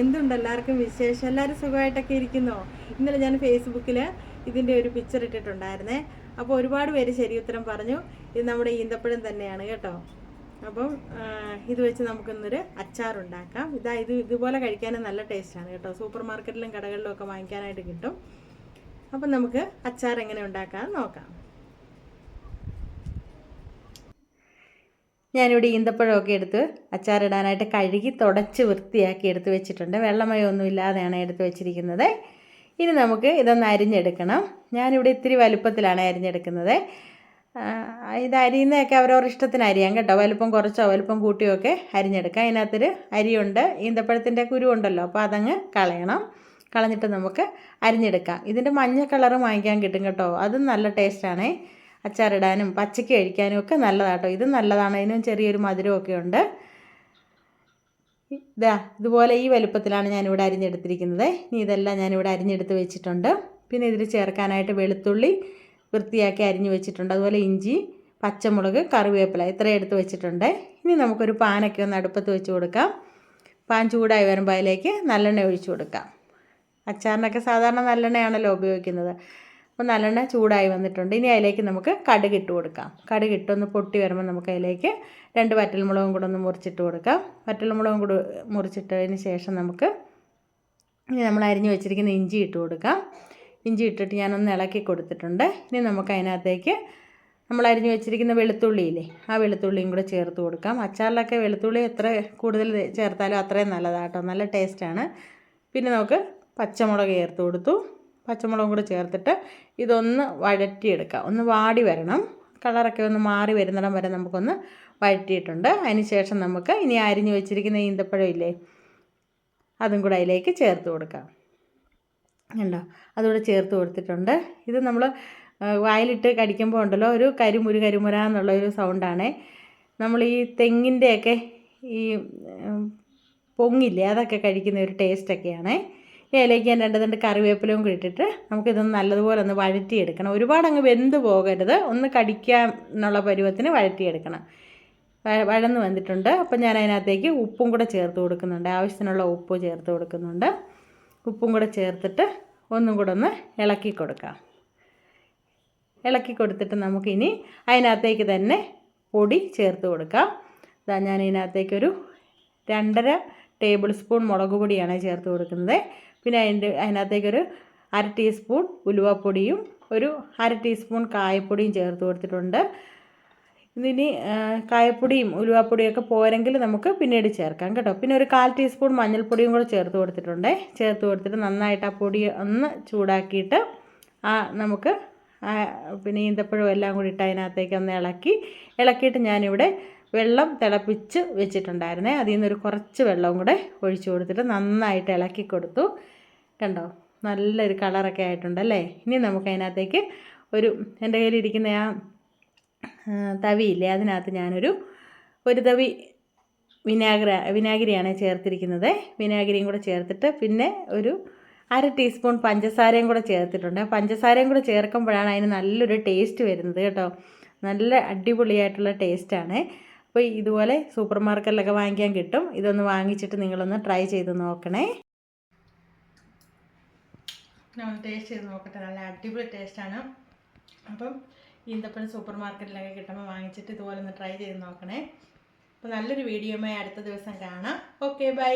എന്തുണ്ട് എല്ലാവർക്കും വിശേഷം? എല്ലാവരും സുഖമായിട്ടൊക്കെ ഇരിക്കുന്നോ? ഇന്നലെ ഞാൻ ഫേസ്ബുക്കിൽ ഇതിന്റെ ഒരു പിക്ചർ ഇട്ടിട്ടുണ്ടായിരുന്നേ. അപ്പോൾ ഒരുപാട് പേര് ശരി ഉത്തരം പറഞ്ഞു. ഇത് നമ്മുടെ ഈന്തപ്പഴം തന്നെയാണ് കേട്ടോ. അപ്പം ഇത് വെച്ച് നമുക്കിന്നൊരു അച്ചാറുണ്ടാക്കാം ഇതാ ഇത് ഇതുപോലെ കഴിക്കാനും നല്ല ടേസ്റ്റാണ് കേട്ടോ. സൂപ്പർ മാർക്കറ്റിലും കടകളിലും ഒക്കെ വാങ്ങിക്കാനായിട്ട് കിട്ടും. അപ്പം നമുക്ക് അച്ചാർ എങ്ങനെ ഉണ്ടാക്കാമെന്ന് നോക്കാം. ഞാനിവിടെ ഈന്തപ്പഴമൊക്കെ എടുത്ത് അച്ചാറിടാനായിട്ട് കഴുകി തുടച്ച് വൃത്തിയാക്കി എടുത്ത് വെച്ചിട്ടുണ്ട്. വെള്ളമയൊന്നും ഇല്ലാതെയാണ് എടുത്ത് വെച്ചിരിക്കുന്നത്. ഇനി നമുക്ക് ഇതൊന്ന് അരിഞ്ഞെടുക്കണം. ഞാനിവിടെ ഇത്തിരി വലുപ്പത്തിലാണ് അരിഞ്ഞെടുക്കുന്നത്. ഇത് അരിയുന്നതൊക്കെ അവരവരുടെ ഇഷ്ടത്തിന് അരിയാം കേട്ടോ. വലുപ്പം കുറച്ചോ വലുപ്പം കൂട്ടിയോ ഒക്കെ അരിഞ്ഞെടുക്കാം. അതിനകത്തൊരു അരിയുണ്ട്. ഈന്തപ്പഴത്തിന്റെ കുരുവുണ്ടല്ലോ. അപ്പോൾ അതങ്ങ് കളയണം. കളഞ്ഞിട്ട് നമുക്ക് അരിഞ്ഞെടുക്കാം. ഇതിന്റെ മഞ്ഞ കളറ് വാങ്ങിക്കാൻ കിട്ടും കേട്ടോ. അതും നല്ല ടേസ്റ്റാണേ. അച്ചാറിടാനും പച്ചയ്ക്ക് കഴിക്കാനും ഒക്കെ നല്ലതാട്ടോ. ഇത് നല്ലതാണ്. അതിനും ചെറിയൊരു മധുരമൊക്കെ ഉണ്ട്. ഇതാ ഇതുപോലെ ഈ വലുപ്പത്തിലാണ് ഞാനിവിടെ അരിഞ്ഞെടുത്തിരിക്കുന്നത്. ഇനി ഇതെല്ലാം ഞാനിവിടെ അരിഞ്ഞെടുത്ത് വെച്ചിട്ടുണ്ട്. പിന്നെ ഇതിൽ ചേർക്കാനായിട്ട് വെളുത്തുള്ളി വൃത്തിയാക്കി അരിഞ്ഞു വെച്ചിട്ടുണ്ട്. അതുപോലെ ഇഞ്ചി പച്ചമുളക് കറിവേപ്പില ഇത്രയും എടുത്ത് വെച്ചിട്ടുണ്ട്. ഇനി നമുക്കൊരു പാനൊക്കെ ഒന്ന് അടുപ്പത്ത് വെച്ച് കൊടുക്കാം. പാൻ ചൂടായി വരുമ്പോൾ അതിലേക്ക് നല്ലെണ്ണ ഒഴിച്ചു കൊടുക്കാം. അച്ചാറിനൊക്കെ സാധാരണ നല്ലെണ്ണയാണല്ലോ ഉപയോഗിക്കുന്നത്. അപ്പോൾ നല്ലെണ്ണ ചൂടായി വന്നിട്ടുണ്ട്. ഇനി അതിലേക്ക് നമുക്ക് കടുക് ഇട്ട് കൊടുക്കാം. കടുക് ഇട്ടൊന്ന് പൊട്ടി വരുമ്പോൾ നമുക്ക് അതിലേക്ക് രണ്ട് വറ്റൽമുളകും കൂടെ ഒന്ന് മുറിച്ചിട്ട് കൊടുക്കാം. വറ്റൽമുളകും കൂടെ മുറിച്ചിട്ടതിന് ശേഷം നമുക്ക് ഇനി നമ്മൾ അരിഞ്ഞ് വെച്ചിരിക്കുന്ന ഇഞ്ചി ഇട്ട് കൊടുക്കാം. ഇഞ്ചി ഇട്ടിട്ട് ഞാനൊന്ന് ഇളക്കി കൊടുത്തിട്ടുണ്ട്. ഇനി നമുക്ക് അതിനകത്തേക്ക് നമ്മൾ അരിഞ്ഞ് വെച്ചിരിക്കുന്ന വെളുത്തുള്ളിയില്ലേ ആ വെളുത്തുള്ളിയും കൂടെ ചേർത്ത് കൊടുക്കാം. അച്ചാറിലൊക്കെ വെളുത്തുള്ളി എത്ര കൂടുതൽ ചേർത്താലും അത്രയും നല്ലതാണ് കേട്ടോ നല്ല ടേസ്റ്റാണ്. പിന്നെ നമുക്ക് പച്ചമുളക് ചേർത്ത് കൊടുത്തു. പച്ചമുളകും കൂടെ ചേർത്തിട്ട് ഇതൊന്ന് വഴറ്റിയെടുക്കുക. ഒന്ന് വാടി വരണം. കളറൊക്കെ ഒന്ന് മാറി വരുന്നിടം വരെ നമുക്കൊന്ന് വഴറ്റിയിട്ടുണ്ട്. അതിന് ശേഷം നമുക്ക് ഇനി അരിഞ്ഞ് വെച്ചിരിക്കുന്ന ഈന്തപ്പഴം ഇല്ലേ അതും കൂടെ അതിലേക്ക് ചേർത്ത് കൊടുക്കാം. ഉണ്ടോ അതുകൂടെ ചേർത്ത് കൊടുത്തിട്ടുണ്ട്. ഇത് നമ്മൾ വായിലിട്ട് കടിക്കുമ്പോൾ ഉണ്ടല്ലോ ഒരു കരിമുരു കരിമുര എന്നുള്ള ഒരു സൗണ്ടാണേ. നമ്മൾ ഈ തെങ്ങിന്റെയൊക്കെ ഈ പൊങ്ങില്ലേ അതൊക്കെ കഴിക്കുന്ന ഒരു ടേസ്റ്റൊക്കെയാണേ. ഇലയ്ക്ക് ഞാൻ രണ്ട് രണ്ട് കറിവേപ്പിലയും കൂടി ഇട്ടിട്ട് നമുക്കിതൊന്ന് നല്ലതുപോലെ ഒന്ന് വഴറ്റിയെടുക്കണം. ഒരുപാട് അങ്ങ് വെന്ത് പോകരുത്. ഒന്ന് കടിക്കാൻ എന്നുള്ള പരുവത്തിന് വഴറ്റിയെടുക്കണം. വഴന്ന് വന്നിട്ടുണ്ട്. അപ്പം ഞാൻ അതിനകത്തേക്ക് ഉപ്പും കൂടെ ചേർത്ത് കൊടുക്കുന്നുണ്ട്. ആവശ്യത്തിനുള്ള ഉപ്പ് ചേർത്ത് കൊടുക്കുന്നുണ്ട്. ഉപ്പും കൂടെ ചേർത്തിട്ട് ഒന്നും കൂടെ ഒന്ന് ഇളക്കി കൊടുക്കാം. ഇളക്കി കൊടുത്തിട്ട് നമുക്കിനി അതിനകത്തേക്ക് തന്നെ പൊടി ചേർത്ത് കൊടുക്കാം. ഇതാ ഞാൻ ഇതിനകത്തേക്കൊരു രണ്ടര ടേബിൾ സ്പൂൺ മുളക് പൊടിയാണ് ചേർത്ത് കൊടുക്കുന്നത്. പിന്നെ അതിന്റെ അതിനകത്തേക്കൊരു അര ടീസ്പൂൺ ഉലുവപ്പൊടിയും ഒരു അര ടീസ്പൂൺ കായപ്പൊടിയും ചേർത്ത് കൊടുത്തിട്ടുണ്ട്. ഇനി കായപ്പൊടിയും ഉലുവാപ്പൊടിയൊക്കെ പോരെങ്കിൽ നമുക്ക് പിന്നീട് ചേർക്കാം കേട്ടോ. പിന്നെ ഒരു കാൽ ടീസ്പൂൺ മഞ്ഞൾപ്പൊടിയും കൂടെ ചേർത്ത് കൊടുത്തിട്ടുണ്ട്. ചേർത്ത് കൊടുത്തിട്ട് നന്നായിട്ട് ആ പൊടി ഒന്ന് ചൂടാക്കിയിട്ട് ആ നമുക്ക് പിന്നെ ഈന്തപ്പഴം എല്ലാം കൂടി ഇട്ട് അതിനകത്തേക്ക് ഒന്ന് ഇളക്കി ഇളക്കിയിട്ട് ഞാനിവിടെ വെള്ളം തിളപ്പിച്ച് വെച്ചിട്ടുണ്ടായിരുന്നേ. അതിൽ നിന്നൊരു കുറച്ച് വെള്ളവും കൂടെ ഒഴിച്ചു കൊടുത്തിട്ട് നന്നായിട്ട് ഇളക്കി കൊടുത്തു. കണ്ടോ? നല്ലൊരു കളറൊക്കെ ആയിട്ടുണ്ടല്ലേ? ഇനി നമുക്ക് അതിനകത്തേക്ക് ഒരു എന്റെ കയ്യിലിരിക്കുന്ന ആ തവിയില്ലേ? അതിനകത്ത് ഞാനൊരു ഒരു തവി വിനാഗിര വിനാഗിരിയാണ് ചേർത്തിരിക്കുന്നത്. വിനാഗിരിയും കൂടെ ചേർത്തിട്ട് പിന്നെ ഒരു അര ടീസ്പൂൺ പഞ്ചസാരയും കൂടെ ചേർത്തിട്ടുണ്ട്. പഞ്ചസാരയും കൂടെ ചേർക്കുമ്പോഴാണ് അതിന് നല്ലൊരു ടേസ്റ്റ് വരുന്നത് കേട്ടോ. നല്ല അടിപൊളിയായിട്ടുള്ള ടേസ്റ്റാണ്. അപ്പോൾ ഇതുപോലെ സൂപ്പർ മാർക്കറ്റിലൊക്കെ വാങ്ങിക്കാൻ കിട്ടും. ഇതൊന്ന് വാങ്ങിച്ചിട്ട് നിങ്ങളൊന്ന് ട്രൈ ചെയ്ത് നോക്കണേ. നമ്മൾ ടേസ്റ്റ് ചെയ്ത് നോക്കട്ടെ. നല്ല അടിപൊളി ടേസ്റ്റാണ് അപ്പം ഈന്തപ്പഴം സൂപ്പർ മാർക്കറ്റിലൊക്കെ കിട്ടുമ്പോൾ വാങ്ങിച്ചിട്ട് ഇതുപോലെ ഒന്ന് ട്രൈ ചെയ്ത് നോക്കണേ. അപ്പോൾ നല്ലൊരു വീഡിയോയുമായി അടുത്ത ദിവസം കാണാം. Okay bye